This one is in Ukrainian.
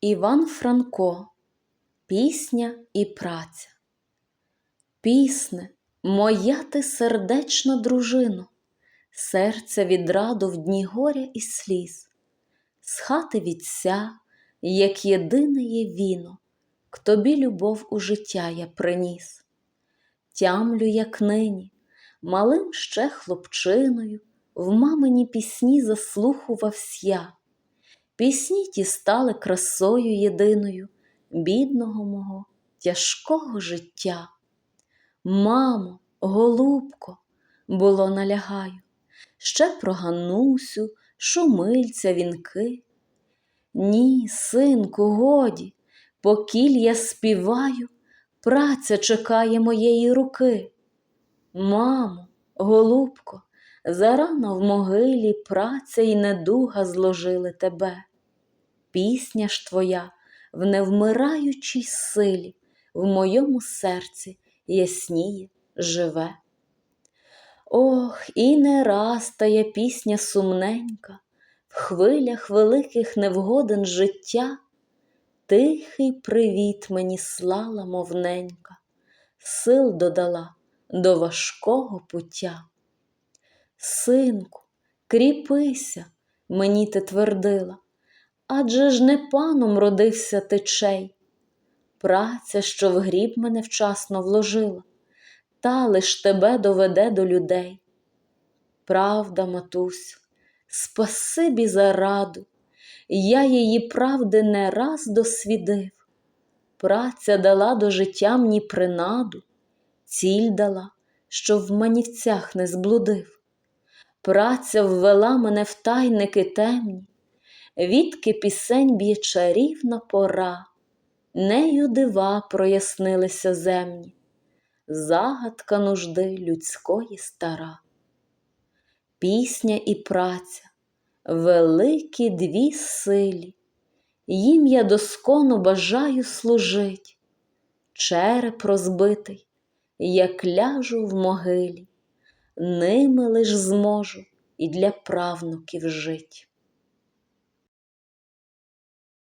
Іван Франко Пісня і праця. Пісне, моя ти сердечна дружино, серце від раду в дні горя і сліз, з хати вітця, як єдине є віно, к тобі любов у життя я приніс. Тямлю, як нині, малим ще хлопчиною, в мамині пісні заслухувавсь я. Пісні ті стали красою єдиною бідного мого тяжкого життя. Мамо, голубко, було налягаю, ще про Ганусю, шумильця вінки. Ні, синку, годі, покіль я співаю, праця чекає моєї руки. Мамо, голубко, зарано в могилі праця й недуга зложили тебе. Пісня ж твоя в невмираючій силі в моєму серці ясніє, живе. Ох, і не раз тая пісня сумненька, в хвилях великих невгоден життя, тихий привіт мені слала мовненька, сил додала до важкого пуття. Синку, кріпися, мені ти твердила, адже ж не паном родився течей. Праця, що в гріб мене вчасно вложила, та лиш тебе доведе до людей. Правда, матусю, спасибі за раду, я її правди не раз досвідив. Праця дала до життя мені принаду, ціль дала, що в манівцях не зблудив. Праця ввела мене в тайники темні, відки пісень б'є чарівна пора, нею дива прояснилися земні, загадка нужди людської стара. Пісня і праця, великі дві силі, їм я доскону бажаю служить, череп розбитий, як ляжу в могилі, ними лиш зможу і для правнуків жить.